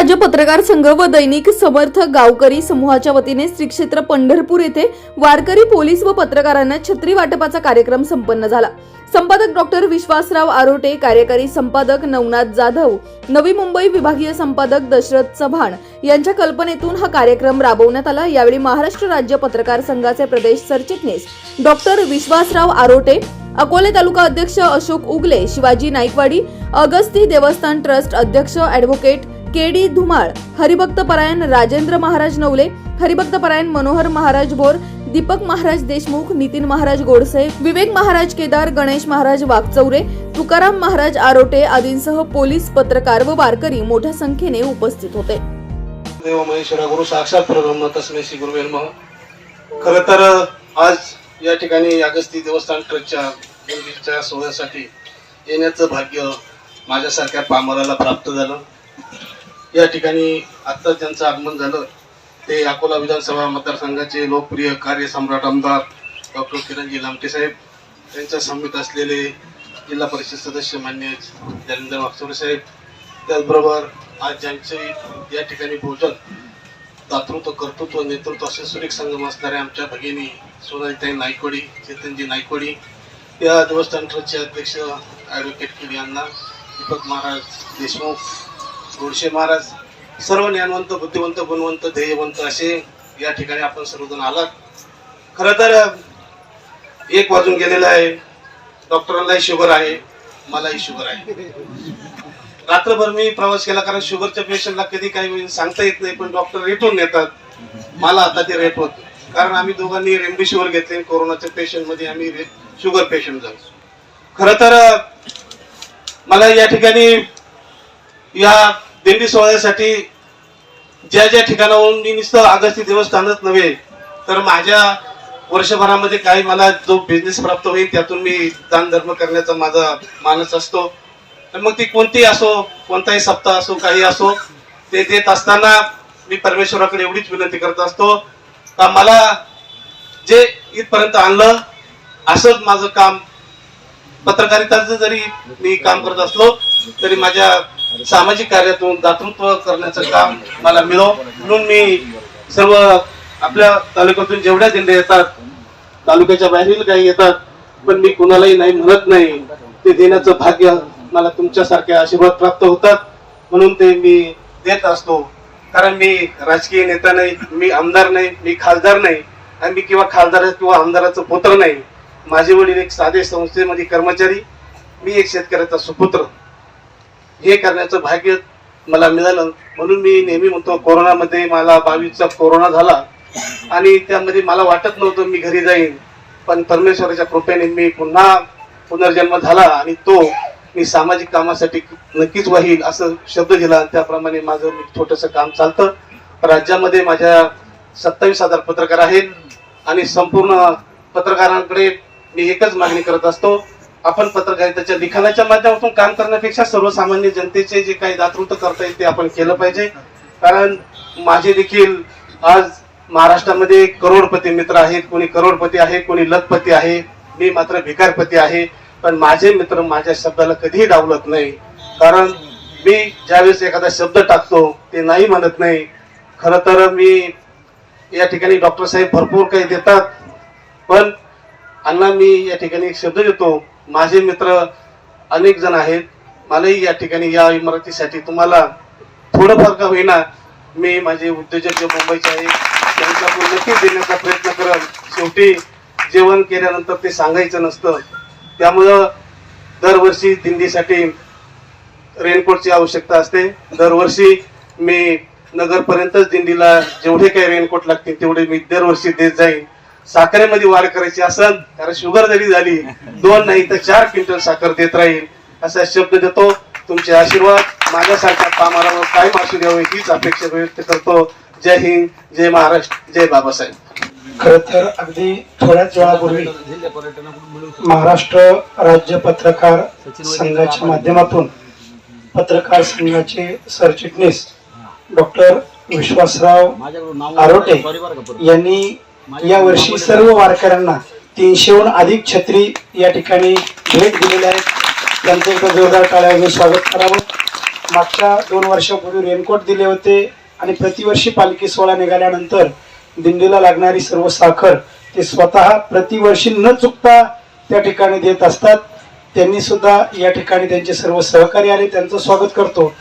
राज्य पत्रकार संघ व दैनिक समर्थ गावकरी समूहाच्या वतीने श्री क्षेत्र पंढरपूर येथे वारकरी पोलीस व पत्रकारांना छत्री वाटपाचा कार्यक्रम संपन्न झाला. संपादक डॉक्टर विश्वासराव आरोटे कार्यकारी संपादक नवनाथ जाधव नवी मुंबई विभागीय संपादक दशरथ चव्हाण यांच्या कल्पनेतून हा कार्यक्रम राबवण्यात आला. यावेळी महाराष्ट्र राज्य पत्रकार संघाचे प्रदेश सरचिटणीस डॉक्टर विश्वासराव आरोटे अकोले तालुका अध्यक्ष अशोक उगले शिवाजी नाईकवाडी अगस्ती देवस्थान ट्रस्ट अध्यक्ष ॲडव्होकेट के डी धुमाळ हरिभक्त परायण राजेंद्र महाराज नवले हरिभक्त परायण मनोहर महाराज भोर दीपक महाराज देशमुख नितीन महाराज गोडसे विवेक महाराज केदार गणेश महाराज वागचौरे तुकाराम महाराज आरोटे आदींसह पोलीस पत्रकार व वारकरी मोठ्या संख्येने उपस्थित होते. देव महेश्वरा गुरु साक्षात परब्रह्म तस्मे श्री गुरुवे नमः. तर आज या ठिकाणी अगस्ती देवस्थान ट्रस्टच्या मंदिरच्या सोहळ्यासाठी येण्याचं भाग्य माझ्यासारख्या पामराला प्राप्त झालं. या ठिकाणी आत्ताच ज्यांचं आगमन झालं ते अकोला विधानसभा मतदारसंघाचे लोकप्रिय कार्यसम्राट आमदार डॉक्टर किरणजी लामटे साहेब त्यांच्या समित असलेले जिल्हा परिषद सदस्य मान्य जालिंदर वागचौरे साहेब त्याचबरोबर आज ज्यांचे या ठिकाणी भोजन दातृत्व कर्तृत्व नेतृत्व असे सुरेख संगम असणाऱ्या आमच्या भगिनी सोनालीताई नायकवाडी चेतनजी नायकवाडी या देवस्थान ट्रस्टचे अध्यक्ष ॲडव्होकेट किडी यांना दीपक महाराज देशमुख गोडशे महाराज सर्व ज्ञानवंत बुद्धिवंत गुणवंत ध्येयवंत असे या ठिकाणी आपण सर्वजण आलात. खरं तर एक वाजून गेलेला आहे. डॉक्टरांनाही शुगर आहे मलाही शुगर आहे. रात्रभर मी प्रवास केला कारण शुगरच्या पेशंटला कधी काही वेळी सांगता येत नाही पण डॉक्टर रेटून नेतात. मला आता ते रेट होत. कारण आम्ही दोघांनी रेमडेसिवीर घेतले कोरोनाच्या पेशंटमध्ये आम्ही रे- शुगर पेशंट झालो. खर तर मला या ठिकाणी या दिंडी सोहळ्यासाठी ज्या ज्या ठिकाणाहून मी नुसतं अगस्ती देवस्थानच नव्हे तर माझ्या वर्षभरामध्ये काही मला जो बिझनेस प्राप्त होईल त्यातून मी दान धर्म करण्याचा माझा मानस असतो. तर मग ती कोणती असो कोणताही सप्ताह असो काही असो ते देत असताना मी परमेश्वराकडे एवढीच विनंती करत असतो का मला जे इथपर्यंत आणलं असंच माझं काम पत्रकारिताचं जरी मी काम करत असलो तरी माझ्या सामाजिक कार्यातून दातृत्व करण्याचं काम मला मिळो. म्हणून मी सर्व आपल्या तालुक्यातून जेवढ्या दिंड्या येतात तालुक्याच्या बाहेरील काही येतात पण मी कुणालाही नाही म्हणत नाही. ते देण्याचं भाग्य मला तुमच्यासारख्या आशीर्वाद प्राप्त होतात. म्हणून ते मी देत असतो. कारण मी राजकीय नेता नाही मी आमदार नाही मी खासदार नाही आणि मी किंवा खासदार किंवा आमदाराचं पुत्र नाही. माझे वडील एक साधे संस्थेमध्ये कर्मचारी मी एक शेतकऱ्याचा सुपुत्र. हे करण्याचं भाग्य मला मिळालं. म्हणून मी नेहमी म्हणतो कोरोनामध्ये मला बावीसचा कोरोना झाला. आणि त्यामध्ये मला वाटत नव्हतं मी घरी जाईन. पण परमेश्वराच्या कृपेने मी पुन्हा पुनर्जन्म झाला आणि तो मी सामाजिक कामासाठी नक्कीच वाहील असं शब्द दिला. आणि त्याप्रमाणे माझं छोटस काम चालतं. राज्यामध्ये माझ्या सत्तावीस हजार पत्रकार आहेत. आणि संपूर्ण पत्रकारांकडे मी एकच मागणी करत असतो आपण पत्रकारितेच्या लिखाणाच्या माध्यमातून काम करण्यापेक्षा सर्वसामान्य जनतेचे जे काही दातृत्व करता येईल ते आपण केलं पाहिजे. कारण माझे देखील आज महाराष्ट्रामध्ये करोडपती मित्र आहेत. कोणी करोडपती आहे कोणी लखपती आहे. मी मात्र भिकारपती आहे. पण माझे मित्र माझ्या शब्दाला कधीही डावलत नाही. कारण मी ज्यावेळेस एखादा शब्द टाकतो ते नाही म्हणत नाही. खरं तर मी या ठिकाणी डॉक्टर साहेब भरपूर काही देतात. पण अण्णा मी या ठिकाणी एक शब्द देतो. माझे मित्र अनेक जण आहेत. मलाही या ठिकाणी या इमारतीसाठी तुम्हाला थोडंफार का होईना मी माझे उद्योजक जे मुंबईचे आहेत त्यांचा नक्कीच देण्याचा प्रयत्न करत शेवटी जेवण केल्यानंतर ते सांगायचं नसतं. त्यामुळं दरवर्षी दिंडीसाठी रेनकोटची आवश्यकता असते. दरवर्षी मी नगरपर्यंतच दिंडीला जेवढे काही रेनकोट लागतील तेवढे मी दरवर्षी देत जाईन. साखरेमध्ये वाढ करायची असेल कारण शुगर जरी झाली दोन नाही तर चार क्विंटल साखर देत राहील. असा शब्द देतो. तुमचे आशीर्वाद माझ्यासारख्या कामाला कायम असू द्यावे हीच अपेक्षा व्यक्त करतो. जय हिंद जय महाराष्ट्र जय बाबासाहेब. खर तर अगदी थोड्याच वेळापूर्वी महाराष्ट्र राज्य पत्रकार संघाच्या माध्यमातून पत्रकार संघाचे सरचिटणीस डॉक्टर विश्वासराव आरोटे यांनी या वर्षी सर्व वारकऱ्यांना तीनशेहून अधिक छत्री या ठिकाणी भेट दिलेल्या आहेत त्यांचं एकदा जोरदार टाळ्याने स्वागत करावं. मागच्या दोन वर्षापूर्वी रेनकोट दिले होते आणि प्रतिवर्षी पालखी सोहळा निघाल्यानंतर दिंडीला लागणारी सर्व साखर ते स्वतः प्रतिवर्षी न चुकता त्या ठिकाणी देत असतात. त्यांनी सुद्धा या ठिकाणी त्यांचे सर्व सहकारी आले त्यांचं स्वागत करतो.